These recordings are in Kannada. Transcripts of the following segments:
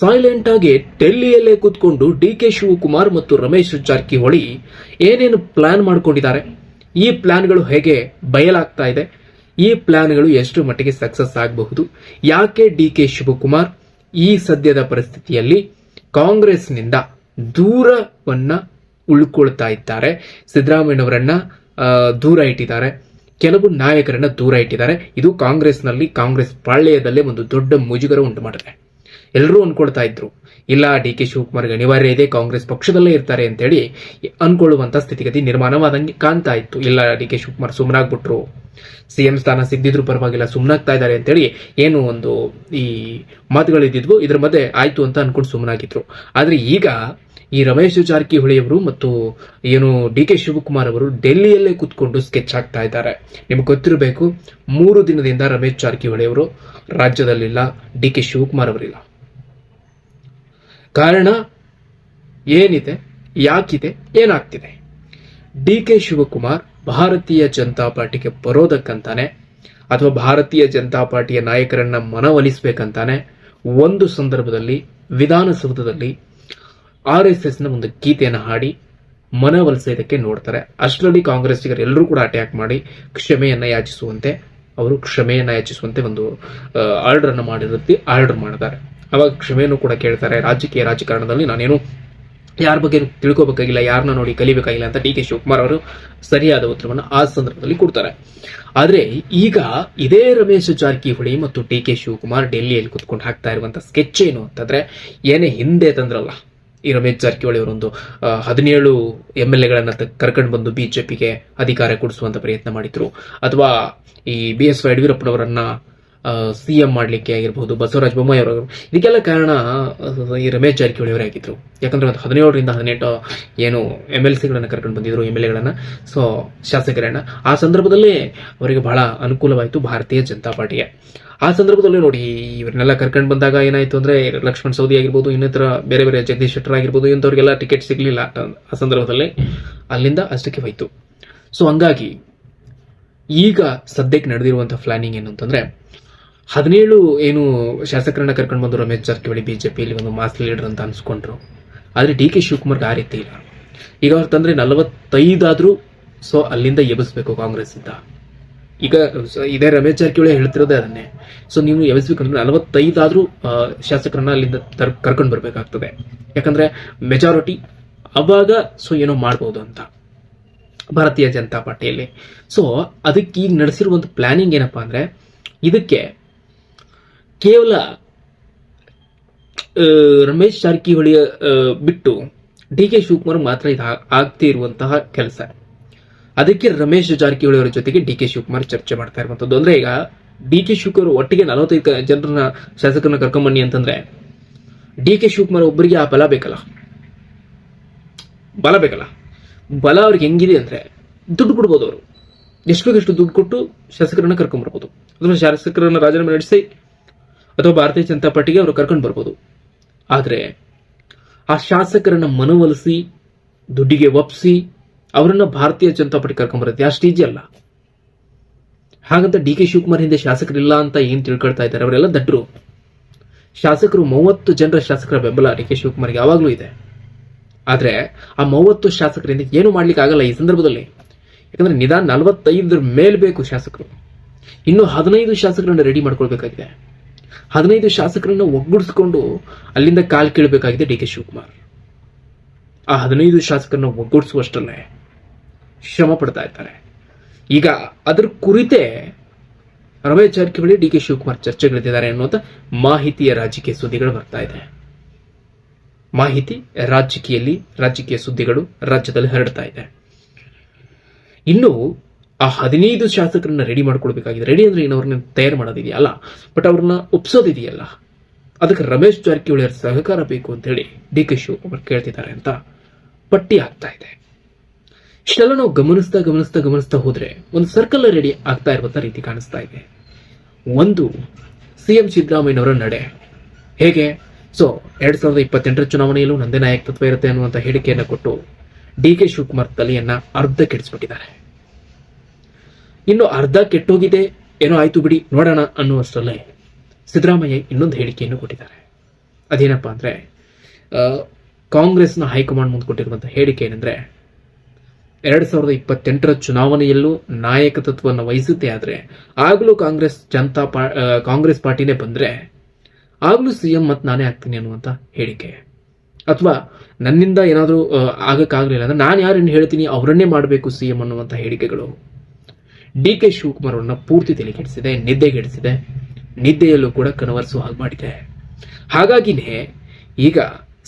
ಸೈಲೆಂಟ್ ಆಗಿ ಡೆಲ್ಲಿಯಲ್ಲೇ ಕೂತ್ಕೊಂಡು ಡಿ ಕೆ ಶಿವಕುಮಾರ್ ಮತ್ತು ರಮೇಶ್ ಜಾರಕಿಹೊಳಿ ಏನೇನು ಪ್ಲಾನ್ ಮಾಡ್ಕೊಂಡಿದ್ದಾರೆ, ಈ ಪ್ಲಾನ್ಗಳು ಹೇಗೆ ಬಯಲಾಗ್ತಾ ಇದೆ, ಈ ಪ್ಲಾನ್ಗಳು ಎಷ್ಟು ಮಟ್ಟಿಗೆ ಸಕ್ಸಸ್ ಆಗಬಹುದು, ಯಾಕೆ ಡಿ ಕೆ ಶಿವಕುಮಾರ್ ಈ ಸದ್ಯದ ಪರಿಸ್ಥಿತಿಯಲ್ಲಿ ಕಾಂಗ್ರೆಸ್ನಿಂದ ದೂರವನ್ನ ಉಳ್ಕೊಳ್ತಾ ಇದ್ದಾರೆ ಸಿದ್ದರಾಮಯ್ಯನವರನ್ನ ದೂರ ಇಟ್ಟಿದ್ದಾರೆ, ಕೆಲವು ನಾಯಕರನ್ನ ದೂರ ಇಟ್ಟಿದ್ದಾರೆ, ಇದು ಕಾಂಗ್ರೆಸ್ನಲ್ಲಿ ಕಾಂಗ್ರೆಸ್ ಪಾಳ್ಯದಲ್ಲೇ ಒಂದು ದೊಡ್ಡ ಮುಜುಗರ ಉಂಟು ಮಾಡಿದೆ. ಎಲ್ಲರೂ ಅನ್ಕೊಳ್ತಾ ಇದ್ರು. ಇಲ್ಲ, ಡಿ ಕೆ ಶಿವಕುಮಾರ್ಗೆ ಅನಿವಾರ್ಯ ಇದೆ, ಕಾಂಗ್ರೆಸ್ ಪಕ್ಷದಲ್ಲೇ ಇರ್ತಾರೆ ಅಂತೇಳಿ ಅನ್ಕೊಳ್ಳುವಂತ ಸ್ಥಿತಿಗತಿ ನಿರ್ಮಾಣವಾದಂಗೆ ಕಾಣ್ತಾ ಇತ್ತು. ಇಲ್ಲ, ಡಿ ಕೆ ಶಿವಕುಮಾರ್ ಸುಮ್ಮನಾಗ್ಬಿಟ್ರು ಸಿಎಂ ಸ್ಥಾನ ಸಿಗದಿದ್ರು ಪರವಾಗಿಲ್ಲ ಸುಮ್ಮನಾಗ್ತಾ ಇದ್ದಾರೆ ಅಂತೇಳಿ ಏನು ಒಂದು ಈ ಮಾತುಗಳಿದ್ದಿದ್ವು. ಇದ್ರ ಮಧ್ಯೆ ಆಯ್ತು ಅಂತ ಅನ್ಕೊಂಡು ಸುಮ್ಮನಾಗಿದ್ರು ಆದ್ರೆ ಈಗ ಈ ರಮೇಶ್ ಜಾರಕಿಹೊಳಿ ಅವರು ಮತ್ತು ಏನು ಡಿ ಕೆ ಶಿವಕುಮಾರ್ ಅವರು ಡೆಲ್ಲಿಯಲ್ಲೇ ಕೂತ್ಕೊಂಡು ಸ್ಕೆಚ್ ಹಾಕ್ತಾ ಇದ್ದಾರೆ. ನಿಮ್ಗೆ ಗೊತ್ತಿರಬೇಕು, ಮೂರು ದಿನದಿಂದ ರಮೇಶ್ ಜಾರಕಿಹೊಳಿ ಅವರು ರಾಜ್ಯದಲ್ಲಿಲ್ಲ, ಡಿ ಕೆ ಶಿವಕುಮಾರ್ ಅವರಿಲ್ಲ. ಕಾರಣ ಏನಿದೆ, ಯಾಕಿದೆ, ಏನಾಗ್ತಿದೆ? ಡಿ ಕೆ ಶಿವಕುಮಾರ್ ಭಾರತೀಯ ಜನತಾ ಪಾರ್ಟಿಗೆ ಬರೋದಕ್ಕಂತಾನೆ, ಅಥವಾ ಭಾರತೀಯ ಜನತಾ ಪಾರ್ಟಿಯ ನಾಯಕರನ್ನ ಮನವೊಲಿಸಬೇಕಂತಾನೆ, ಒಂದು ಸಂದರ್ಭದಲ್ಲಿ, ವಿಧಾನಸೌಧದಲ್ಲಿ ಆರ್ ಎಸ್ ಎಸ್ನ ಒಂದು ಗೀತೆಯನ್ನು ಹಾಡಿ ಮನವೊಲಿಸೋದಕ್ಕೆ ನೋಡ್ತಾರೆ. ಅಷ್ಟರಲ್ಲಿ ಕಾಂಗ್ರೆಸ್ಸಿಗರು ಎಲ್ಲರೂ ಕೂಡ ಅಟ್ಯಾಕ್ ಮಾಡಿ ಕ್ಷಮೆಯನ್ನ ಯಾಚಿಸುವಂತೆ, ಅವರು ಕ್ಷಮೆಯನ್ನ ಯಾಚಿಸುವಂತೆ ಒಂದು ಆರ್ಡರ್ ಅನ್ನು ಮಾಡಿರುತ್ತೆ ಆರ್ಡರ್ ಮಾಡ್ತಾರೆ. ಅವಾಗ ಕ್ಷಮೆಯನ್ನು ಕೂಡ ಕೇಳ್ತಾರೆ. ರಾಜಕೀಯ ರಾಜಕಾರಣದಲ್ಲಿ ನಾನೇನು ಯಾರ ಬಗ್ಗೆ ತಿಳ್ಕೋಬೇಕಾಗಿಲ್ಲ ಯಾರನ್ನ ನೋಡಿ ಕಲಿಬೇಕಾಗಿಲ್ಲ ಅಂತ ಡಿ ಕೆ ಶಿವಕುಮಾರ್ ಅವರು ಸರಿಯಾದ ಉತ್ತರವನ್ನು ಆ ಸಂದರ್ಭದಲ್ಲಿ ಕೊಡ್ತಾರೆ. ಆದರೆ ಈಗ ಇದೇ ರಮೇಶ್ ಜಾರಕಿಹೊಳಿ ಮತ್ತು ಡಿ ಕೆ ಶಿವಕುಮಾರ್ ಡೆಲ್ಲಿಯಲ್ಲಿ ಕುತ್ಕೊಂಡು ಹಾಕ್ತಾ ಇರುವಂತ ಸ್ಕೆಚ್ ಏನು ಅಂತಂದ್ರೆ ಏನೇ ಹಿಂದೆ ತಂದ್ರಲ್ಲ, ಈ ರಮೇಶ್ ಜಾರಕಿಹೊಳಿ ಅವರೊಂದು ಹದಿನೇಳು ಎಂ ಎಲ್ ಎಗಳನ್ನ ಕರ್ಕೊಂಡು ಬಂದು ಬಿಜೆಪಿಗೆ ಅಧಿಕಾರ ಕೊಡಿಸುವಂತ ಪ್ರಯತ್ನ ಮಾಡಿದ್ರು. ಅಥವಾ ಈ ಬಿ ಎಸ್ ಯಡಿಯೂರಪ್ಪನವರನ್ನ ಸಿಎಂ ಮಾಡ್ಲಿಕ್ಕೆ ಆಗಿರಬಹುದು ಬಸವರಾಜ ಬೊಮ್ಮಾಯಿ ಅವರು. ಇದಕ್ಕೆಲ್ಲ ಕಾರಣ ಈ ರಮೇಶ್ ಜಾರಕಿಹೊಳಿ ಅವರೇ ಆಗಿದ್ರು. ಯಾಕಂದ್ರೆ ಒಂದು ಹದಿನೇಳರಿಂದ ಹದಿನೆಂಟು, ಏನು ಎಂ ಎಲ್ ಸಿಗಳನ್ನ ಕರ್ಕೊಂಡು ಬಂದಿದ್ರು ಎಂ ಎಲ್ ಎಗಳನ್ನ ಸೊ ಶಾಸಕರನ್ನ. ಆ ಸಂದರ್ಭದಲ್ಲಿ ಅವರಿಗೆ ಬಹಳ ಅನುಕೂಲವಾಯಿತು ಭಾರತೀಯ ಜನತಾ ಪಾರ್ಟಿಗೆ. ಆ ಸಂದರ್ಭದಲ್ಲಿ ನೋಡಿ, ಇವ್ರನ್ನೆಲ್ಲ ಕರ್ಕೊಂಡು ಬಂದಾಗ ಏನಾಯ್ತು ಅಂದ್ರೆ, ಲಕ್ಷ್ಮಣ್ ಸೌದಿ ಆಗಿರ್ಬೋದು, ಇನ್ನಿತರ ಬೇರೆ ಬೇರೆ ಜಗದೀಶ್ ಶೆಟ್ಟರ್ ಆಗಿರ್ಬೋದು, ಇಂಥವ್ರಿಗೆಲ್ಲ ಟಿಕೆಟ್ ಸಿಗ್ಲಿಲ್ಲ. ಆ ಸಂದರ್ಭದಲ್ಲಿ ಅಲ್ಲಿಂದ ಅಷ್ಟಕ್ಕೆ ಹೋಯ್ತು. ಸೊ ಹಂಗಾಗಿ ಈಗ ಸದ್ಯಕ್ಕೆ ನಡೆದಿರುವಂತಹ ಪ್ಲಾನಿಂಗ್ ಏನು ಅಂತಂದ್ರೆ ಹದಿನೇಳು ಏನು ಶಾಸಕರನ್ನ ಕರ್ಕೊಂಡು ಬಂದು ರಮೇಶ್ ಜಾರಕಿಹೊಳಿ ಬಿಜೆಪಿಯಲ್ಲಿ ಒಂದು ಮಾಸ್ ಲೀಡರ್ ಅಂತ ಅನ್ಸ್ಕೊಂಡ್ರು. ಆದ್ರೆ ಡಿ ಕೆ ಶಿವಕುಮಾರ್ಗೆ ಆ ರೀತಿ ಇಲ್ಲ. ಈಗ ಅವ್ರು ತಂದ್ರೆ ನಲವತ್ತೈದಾದ್ರೂ ಸೊ ಅಲ್ಲಿಂದ ಎಬ್ಬಿಸ್ಬೇಕು ಕಾಂಗ್ರೆಸ್ ಇಂದ ಈಗ ಇದೇ ರಮೇಶ್ ಜಾರಕಿಹೊಳಿ ಹೇಳ್ತಿರೋದೇ ಅದನ್ನೇ. ಸೊ ನೀವು ಎಬ್ಬಿಸ್ಬೇಕಂದ್ರೆ ನಲವತ್ತೈದಾದ್ರೂ ಶಾಸಕರನ್ನ ಅಲ್ಲಿಂದ ತರ್- ಕರ್ಕೊಂಡು ಬರ್ಬೇಕಾಗ್ತದೆ. ಯಾಕಂದ್ರೆ ಮೆಜಾರಿಟಿ ಅವಾಗ ಸೊ ಏನೋ ಮಾಡ್ಬೋದು ಅಂತ. ಭಾರತೀಯ ಜನತಾ ಪಾರ್ಟಿಯಲ್ಲಿ. ಸೊ ಅದಕ್ಕೆ ಈಗ ನಡೆಸಿರುವಂತ ಪ್ಲಾನಿಂಗ್ ಏನಪ್ಪಾ ಅಂದ್ರೆ ಇದಕ್ಕೆ ಕೇವಲ ರಮೇಶ್ ಜಾರಕಿಹೊಳಿ ಬಿಟ್ಟು ಡಿ ಕೆ ಶಿವಕುಮಾರ್ ಮಾತ್ರ ಇದು, ಆಗ್ತಿ ಇರುವಂತಹ ಕೆಲಸ. ಅದಕ್ಕೆ ರಮೇಶ್ ಜಾರಕಿಹೊಳಿ ಅವರ ಜೊತೆಗೆ ಡಿ ಕೆ ಶಿವಕುಮಾರ್ ಚರ್ಚೆ ಮಾಡ್ತಾ ಇರುವಂತದ್ದು. ಅಂದ್ರೆ ಈಗ ಡಿ ಕೆ ಶಿವಕುಮಾರ್ ಒಟ್ಟಿಗೆ ನಲವತ್ತೈದು ಜನರನ್ನ, ಶಾಸಕರನ್ನ ಕರ್ಕೊಂಬನ್ನಿ ಅಂತಂದ್ರೆ, ಡಿ ಕೆ ಶಿವಕುಮಾರ್ ಒಬ್ಬರಿಗೆ ಆ ಬಲ ಬೇಕಲ್ಲ. ಬಲ ಬೇಕಲ್ಲ. ಬಲ ಅವ್ರಿಗೆ ಹೆಂಗಿದೆ ಅಂದ್ರೆ, ದುಡ್ಡು ಕೊಡ್ಬೋದು ಅವರು. ಎಷ್ಟು ಬೇಕಷ್ಟು ದುಡ್ಡು ಕೊಟ್ಟು ಶಾಸಕರನ್ನ ಕರ್ಕೊಂಡ್ಬರ್ಬೋದು ಅಥವಾ ಶಾಸಕರನ್ನ ರಾಜೀನಾಮೆ ನಡೆಸಿ ಅಥವಾ ಭಾರತೀಯ ಜನತಾ ಪಾರ್ಟಿಗೆ ಅವರು ಕರ್ಕೊಂಡು ಬರ್ಬೋದು. ಆದರೆ ಆ ಶಾಸಕರನ್ನ ಮನವೊಲಿಸಿ, ದುಡ್ಡಿಗೆ ಒಪ್ಪಿಸಿ ಅವರನ್ನ ಭಾರತೀಯ ಜನತಾ ಪಾರ್ಟಿ ಕರ್ಕೊಂಡ್ ಬರುತ್ತೆ ಅಷ್ಟು ಈಜಿ ಅಲ್ಲ. ಹಾಗಂತ ಡಿ ಕೆ ಶಿವಕುಮಾರ್ ಹಿಂದೆ ಶಾಸಕರಿಲ್ಲ ಅಂತ ಏನ್ ತಿಳ್ಕೊಳ್ತಾ ಇದ್ದಾರೆ ಅವರೆಲ್ಲ ದಡ್ರು ಶಾಸಕರು ಮೂವತ್ತು ಜನರ ಶಾಸಕರ ಬೆಂಬಲ ಡಿ ಕೆ ಶಿವಕುಮಾರ್ಗೆ ಯಾವಾಗ್ಲೂ ಇದೆ. ಆದ್ರೆ ಆ ಮೂವತ್ತು ಶಾಸಕರಿಂದ ಏನು ಮಾಡ್ಲಿಕ್ಕೆ ಆಗಲ್ಲ ಈ ಸಂದರ್ಭದಲ್ಲಿ. ಯಾಕಂದ್ರೆ ನಿಧಾನ ನಲವತ್ತೈದರ ಮೇಲ್ ಬೇಕು ಶಾಸಕರು. ಇನ್ನು ಹದಿನೈದು ಶಾಸಕರನ್ನ ರೆಡಿ ಮಾಡ್ಕೊಳ್ಬೇಕಾಗಿದೆ. ಹದಿನೈದು ಶಾಸಕರನ್ನ ಒಗ್ಗೂಡಿಸ್ಕೊಂಡು ಅಲ್ಲಿಂದ ಕಾಲ್ ಕೀಳಬೇಕಾಗಿದೆ ಡಿ ಕೆ ಶಿವಕುಮಾರ್. ಆ ಹದಿನೈದು ಶಾಸಕರನ್ನ ಒಗ್ಗೂಡಿಸುವಷ್ಟನ್ನೇ ಶ್ರಮ ಪಡ್ತಾ ಇದ್ದಾರೆ. ಈಗ ಅದರ ಕುರಿತೇ ರಮೇಶ್ ಜಾರಕಿಹೊಳಿ ಡಿ ಕೆ ಶಿವಕುಮಾರ್ ಚರ್ಚೆಗಳಿದ್ದಾರೆ ಅನ್ನುವಂತ ಮಾಹಿತಿಯ ರಾಜಕೀಯ ಸುದ್ದಿಗಳು ಬರ್ತಾ ಇದೆ. ಮಾಹಿತಿ ರಾಜಕೀಯಲ್ಲಿ ರಾಜಕೀಯ ಸುದ್ದಿಗಳು ರಾಜ್ಯದಲ್ಲಿ ಹರಡ್ತಾ ಇದೆ. ಇನ್ನು ಆ ಹದಿನೈದು ಶಾಸಕರನ್ನ ರೆಡಿ ಮಾಡ್ಕೊಳ್ಬೇಕಾಗಿದೆ ರೆಡಿ ಅಂದ್ರೆ ಏನು ತಯಾರು ಮಾಡೋದಿದೆಯಲ್ಲ? ಬಟ್ ಅವ್ರನ್ನ ಒಪ್ಸೋದಿದೆಯಲ್ಲ? ಅದಕ್ಕೆ ರಮೇಶ್ ಜಾರಕಿಹೊಳಿ ಅವರ ಸಹಕಾರ ಬೇಕು ಅಂತ ಹೇಳಿ ಡಿ ಕೆ ಶಿವಕುಮಾರ್ ಕೇಳ್ತಿದ್ದಾರೆ ಅಂತ ಪಟ್ಟಿ ಆಗ್ತಾ ಇದೆ. ಇಷ್ಟೆಲ್ಲ ನಾವು ಗಮನಿಸ್ತಾ ಗಮನಿಸ್ತಾ ಗಮನಿಸ್ತಾ ಹೋದ್ರೆ ಒಂದು ಸರ್ಕಲ್ ರೆಡಿ ಆಗ್ತಾ ಇರುವಂತ ರೀತಿ ಕಾಣಿಸ್ತಾ ಇದೆ. ಒಂದು ಸಿಎಂ ಸಿದ್ದರಾಮಯ್ಯನವರ ನಡೆ. ಹೇಗೆ? ಸೊ ಎರಡ್ ಸಾವಿರದ ಇಪ್ಪತ್ತೆಂಟರ ಚುನಾವಣೆಯಲ್ಲೂ ನಂದೇ ನಾಯಕತ್ವ ಇರುತ್ತೆ ಅನ್ನುವಂತ ಹೇಳಿಕೆಯನ್ನು ಕೊಟ್ಟು ಡಿ ಕೆ ಶಿವಕುಮಾರ್ ತಲೆಯನ್ನ ಅರ್ಧ ಕೆಡಿಸ್ಬಿಟ್ಟಿದ್ದಾರೆ ಇನ್ನು ಅರ್ಧ ಕೆಟ್ಟೋಗಿದೆ, ಏನೋ ಆಯ್ತು ಬಿಡಿ, ನೋಡೋಣ ಅನ್ನುವಷ್ಟರಲ್ಲೇ ಸಿದ್ದರಾಮಯ್ಯ ಇನ್ನೊಂದು ಹೇಳಿಕೆಯನ್ನು ಕೊಟ್ಟಿದ್ದಾರೆ. ಅದೇನಪ್ಪ ಅಂದ್ರೆ ಕಾಂಗ್ರೆಸ್ನ ಹೈಕಮಾಂಡ್ ಮುಂದೆ ಕೊಟ್ಟಿರುವಂತಹ ಹೇಳಿಕೆ ಏನಂದ್ರೆ, ಎರಡ್ ಸಾವಿರದ ಇಪ್ಪತ್ತೆಂಟರ ಚುನಾವಣೆಯಲ್ಲೂ ನಾಯಕತ್ವವನ್ನು ವಹಿಸುತ್ತೆ ಆದ್ರೆ, ಆಗಲೂ ಕಾಂಗ್ರೆಸ್ ಜನತಾ ಕಾಂಗ್ರೆಸ್ ಪಾರ್ಟಿನೇ ಬಂದ್ರೆ, ಆಗ್ಲೂ ಸಿಎಂ ಮತ್ ನಾನೇ ಆಗ್ತೀನಿ ಅನ್ನುವಂತ ಹೇಳಿಕೆ. ಅಥವಾ, ನನ್ನಿಂದ ಏನಾದರೂ ಆಗಕ್ಕಾಗಲಿಲ್ಲ ಅಂದ್ರೆ ನಾನು ಯಾರನ್ನು ಹೇಳ್ತೀನಿ, ಅವರನ್ನೇ ಮಾಡಬೇಕು ಸಿಎಂ ಅನ್ನುವಂತ ಹೇಳಿಕೆಗಳು. ಡಿ ಕೆ ಶಿವಕುಮಾರ್ ಅವರನ್ನ ಪೂರ್ತಿ ತಲೆಗೆಡಿಸಿದೆ ನಿದ್ದೆಗೆಡಿಸಿದೆ. ನಿದ್ದೆಯಲ್ಲೂ ಕೂಡ ಕನವರ್ಸು ಹಾಗೆ ಮಾಡಿದೆ ಹಾಗಾಗಿನೇ ಈಗ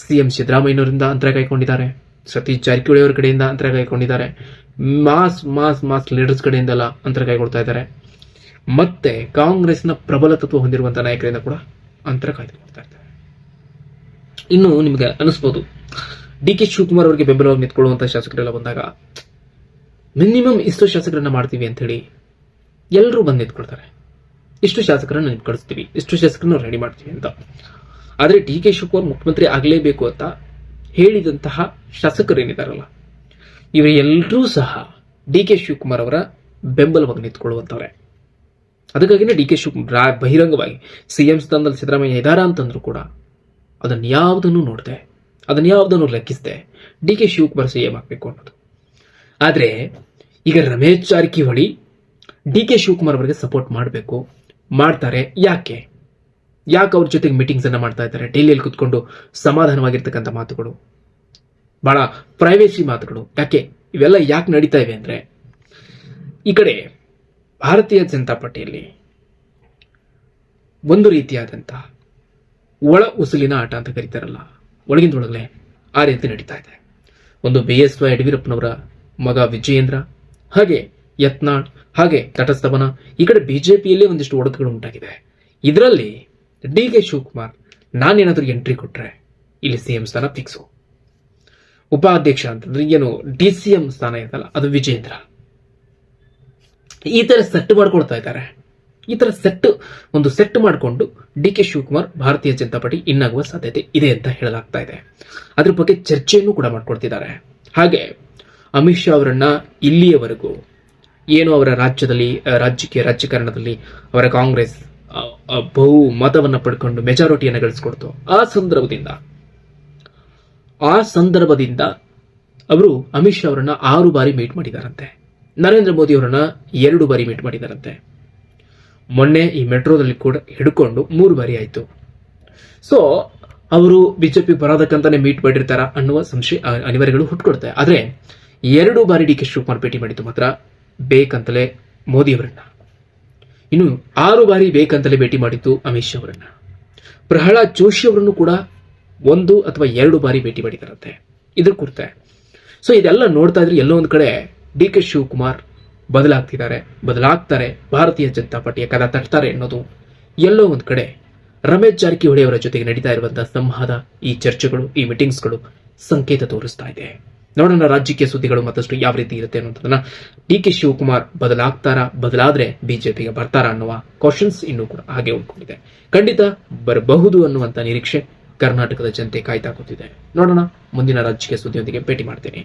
ಸಿಎಂ ಸಿದ್ದರಾಮಯ್ಯನವರಿಂದ ಅಂತರ ಕಾಯ್ಕೊಂಡಿದ್ದಾರೆ ಸತೀಶ್ ಜಾರಕಿಹೊಳಿ ಅವರ ಕಡೆಯಿಂದ ಅಂತರ ಕಾಯ್ಕೊಂಡಿದ್ದಾರೆ ಮಾಸ್ ಮಾಸ್ ಮಾಸ್ ಲೀಡರ್ಸ್ ಕಡೆಯಿಂದೆಲ್ಲ ಅಂತರ ಕಾಯ್ಕೊಳ್ತಾ ಇದ್ದಾರೆ. ಮತ್ತೆ ಕಾಂಗ್ರೆಸ್ನ ಪ್ರಬಲ ತತ್ವ ಹೊಂದಿರುವಂತಹ ನಾಯಕರಿಂದ ಕೂಡ ಅಂತರ ಕಾಯ್ದುಕೊಳ್ತಾ ಇದ್ದಾರೆ. ಇನ್ನು ನಿಮಗೆ ಅನಿಸ್ಬೋದು, ಡಿ ಕೆ ಶಿವಕುಮಾರ್ ಅವರಿಗೆ ಬೆಂಬಲವಾಗಿ ನಿಂತ್ಕೊಳ್ಳುವಂತಹ ಶಾಸಕರೆಲ್ಲ ಬಂದಾಗ ಮಿನಿಮಮ್ ಇಷ್ಟು ಶಾಸಕರನ್ನ ಮಾಡ್ತೀವಿ ಅಂತ ಹೇಳಿ ಎಲ್ಲರೂ ಬಂದು ನಿಂತ್ಕೊಳ್ತಾರೆ. ಇಷ್ಟು ಶಾಸಕರನ್ನ ನಿಂತ್ಕೊಳಿಸ್ತೀವಿ, ಇಷ್ಟು ಶಾಸಕರನ್ನ ರೆಡಿ ಮಾಡ್ತೀವಿ ಅಂತ. ಆದ್ರೆ ಡಿ ಕೆ ಶಿವಕುಮಾರ್ ಮುಖ್ಯಮಂತ್ರಿ ಆಗಲೇಬೇಕು ಅಂತ ಹೇಳಿದಂತಹ ಶಾಸಕರೇನಿದಾರಲ್ಲ ಇವರೆಲ್ಲರೂ ಸಹ ಡಿ ಕೆ ಶಿವಕುಮಾರ್ ಅವರ ಬೆಂಬಲವಾಗಿ ನಿಂತ್ಕೊಳ್ಳುವಂಥವ್ರೆ ಅದಕ್ಕಾಗಿನೇ ಡಿ ಕೆ ಶಿವಕುಮಾರ್ ಬಹಿರಂಗವಾಗಿ ಬಹಿರಂಗವಾಗಿ ಸಿಎಂ ಸ್ಥಾನದಲ್ಲಿ ಸಿದ್ದರಾಮಯ್ಯ ಇದಾರ ಅಂತಂದ್ರು ಕೂಡ ಅದನ್ನ ಯಾವುದನ್ನು ನೋಡಿದೆ, ಅದನ್ನ ಯಾವುದನ್ನು ಲೆಕ್ಕಿಸಿದೆ ಡಿ ಕೆ ಶಿವಕುಮಾರ್ ಸಿಎಂ ಆಗಬೇಕು ಅನ್ನೋದು. ಆದ್ರೆ ಈಗ ರಮೇಶ್ ಜಾರಕಿಹೊಳಿ ಡಿ ಕೆ ಶಿವಕುಮಾರ್ ಅವರಿಗೆ ಸಪೋರ್ಟ್ ಮಾಡಬೇಕು. ಮಾಡ್ತಾರೆ. ಯಾಕೆ? ಯಾಕೆ ಅವ್ರ ಜೊತೆಗೆ ಮೀಟಿಂಗ್ಸ್ ಅನ್ನ ಮಾಡ್ತಾ ಇದ್ದಾರೆ? ಡೆಲ್ಲಿಯಲ್ಲಿ ಕುತ್ಕೊಂಡು ಸಮಾಧಾನವಾಗಿರ್ತಕ್ಕಂಥ ಮಾತುಗಳು. ಬಹಳ ಪ್ರೈವೇಸಿ ಮಾತುಗಳು. ಯಾಕೆ? ಇವೆಲ್ಲ ಯಾಕೆ ನಡೀತಾ ಇವೆ ಅಂದ್ರೆ ಈ ಕಡೆ ಭಾರತೀಯ ಜನತಾ ಪಾರ್ಟಿಯಲ್ಲಿ ಒಂದು ರೀತಿಯಾದಂಥ ಒಳ ಉಸುಲಿನ ಆಟ ಅಂತ ಕರೀತಾರಲ್ಲ, ಒಳಗಿಂದ ಒಳಗಲೆ ಆ ರೀತಿ ನಡೀತಾ ಇದೆ. ಒಂದು ಬಿ ಎಸ್ ವೈ ಯಡಿಯೂರಪ್ಪನವರ ಮಗ ವಿಜಯೇಂದ್ರ, ಹಾಗೆ ಯತ್ನಾಳ್, ಹಾಗೆ ತಟಸ್ಥವನ, ಈ ಕಡೆ ಬಿಜೆಪಿಯಲ್ಲೇ ಒಂದಿಷ್ಟು ಒಡಕುಗಳು ಉಂಟಾಗಿದೆ ಇದರಲ್ಲಿ ಡಿ ಕೆ ಶಿವಕುಮಾರ್, ನಾನೇನಾದ್ರೂ ಎಂಟ್ರಿ ಕೊಟ್ಟರೆ ಇಲ್ಲಿ ಸಿಎಂ ಸ್ಥಾನ ಫಿಕ್ಸು ಉಪಾಧ್ಯಕ್ಷ ಅಂತಂದ್ರೆ ಏನು ಡಿ ಸಿ ಎಂ ಸ್ಥಾನ ಇದಲ್ಲ ಅದು ವಿಜೇಂದ್ರ ಈ ತರ ಸೆಟ್ ಮಾಡ್ಕೊಳ್ತಾ ಇದ್ದಾರೆ. ಈ ತರ ಸೆಟ್ ಒಂದು ಸೆಟ್ ಮಾಡಿಕೊಂಡು ಡಿ ಕೆ ಶಿವಕುಮಾರ್ ಭಾರತೀಯ ಜನತಾ ಪಾರ್ಟಿ ಇನ್ನಾಗುವ ಸಾಧ್ಯತೆ ಇದೆ ಅಂತ ಹೇಳಲಾಗ್ತಾ ಇದೆ. ಅದ್ರ ಬಗ್ಗೆ ಚರ್ಚೆಯನ್ನು ಕೂಡ ಮಾಡ್ಕೊಳ್ತಿದ್ದಾರೆ. ಹಾಗೆ ಅಮಿತ್ ಶಾ ಅವರನ್ನ ಇಲ್ಲಿಯವರೆಗೂ ಏನು ಅವರ ರಾಜ್ಯದಲ್ಲಿ ರಾಜ್ಯಕ್ಕೆ, ರಾಜಕಾರಣದಲ್ಲಿ ಅವರ ಕಾಂಗ್ರೆಸ್ ಬಹು ಮತವನ್ನ ಪಡ್ಕೊಂಡು ಮೆಜಾರಿಟಿಯನ್ನು ಗಳಿಸ್ಕೊಡ್ತು. ಆ ಸಂದರ್ಭದಿಂದ ಆ ಸಂದರ್ಭದಿಂದ ಅವರು ಅಮಿತ್ ಶಾ ಅವರನ್ನ ಆರು ಬಾರಿ ಮೀಟ್ ಮಾಡಿದಾರಂತೆ. ನರೇಂದ್ರ ಮೋದಿ ಅವರನ್ನ ಎರಡು ಬಾರಿ ಮೀಟ್ ಮಾಡಿದಾರಂತೆ. ಮೊನ್ನೆ ಈ ಮೆಟ್ರೋದಲ್ಲಿ ಕೂಡ ಹಿಡ್ಕೊಂಡು ಮೂರು ಬಾರಿ ಆಯ್ತು. ಸೊ ಅವರು ಬಿಜೆಪಿ ಬರೋದಕ್ಕಂತಾನೆ ಮೀಟ್ ಮಾಡಿರ್ತಾರ ಅನ್ನುವ ಸಂಶಯ ಅನಿವಾರ್ಯಗಳು ಹುಟ್ಕೊಡ್ತಾರೆ ಆದ್ರೆ ಎರಡು ಬಾರಿ ಡಿ ಕೆ ಶಿವಕುಮಾರ್ ಭೇಟಿ ಮಾಡಿದ್ದು ಮಾತ್ರ ಬೇಕಂತಲೇ ಮೋದಿ ಅವರನ್ನ. ಇನ್ನು ಆರು ಬಾರಿ ಬೇಕಂತಲೇ ಭೇಟಿ ಮಾಡಿದ್ದು ಅಮಿತ್ ಶಾ ಅವರನ್ನ. ಪ್ರಹ್ಲಾದ್ ಜೋಶಿ ಅವರನ್ನು ಕೂಡ ಒಂದು ಅಥವಾ ಎರಡು ಬಾರಿ ಭೇಟಿ ಮಾಡಿದಾರಂತೆ ಇದ್ರ ಕುರಿತೆ. ಸೊ ಇದೆಲ್ಲ ನೋಡ್ತಾ ಇದ್ರೆ ಎಲ್ಲೋ ಒಂದು ಕಡೆ ಡಿ ಕೆ ಶಿವಕುಮಾರ್ ಬದಲಾಗ್ತಿದ್ದಾರೆ, ಬದಲಾಗ್ತಾರೆ, ಭಾರತೀಯ ಜನತಾ ಪಾರ್ಟಿಯ ಕದ ತಟ್ತಾರೆ ಅನ್ನೋದು ಎಲ್ಲೋ ಒಂದು ಕಡೆ ರಮೇಶ್ ಜಾರಕಿಹೊಳಿ ಅವರ ಜೊತೆಗೆ ನಡೀತಾ ಇರುವಂತಹ ಸಂವಾದ, ಈ ಚರ್ಚೆಗಳು, ಈ ಮೀಟಿಂಗ್ಸ್ಗಳು ಸಂಕೇತ ತೋರಿಸ್ತಾ ಇದೆ. ನೋಡೋಣ ರಾಜಕೀಯ ಸುದ್ದಿಗಳು ಮತ್ತಷ್ಟು ಯಾವ ರೀತಿ ಇರುತ್ತೆ ಅನ್ನೋದನ್ನ ಡಿ ಕೆ ಶಿವಕುಮಾರ್ ಬದಲಾಗ್ತಾರಾ, ಬದಲಾದ್ರೆ ಬಿಜೆಪಿಗೆ ಬರ್ತಾರಾ ಅನ್ನುವ ಕ್ವಶನ್ಸ್ ಇನ್ನೂ ಕೂಡ ಹಾಗೆ ಉಳ್ಕೊಂಡಿದೆ. ಖಂಡಿತ ಬರಬಹುದು ಅನ್ನುವಂತ ನಿರೀಕ್ಷೆ ಕರ್ನಾಟಕದ ಜನತೆ ಕಾಯ್ತಾ ಕೂತಿದೆ. ನೋಡೋಣ ಮುಂದಿನ ರಾಜಕೀಯ ಸುದ್ದಿಯೊಂದಿಗೆ ಭೇಟಿ ಮಾಡ್ತೀನಿ.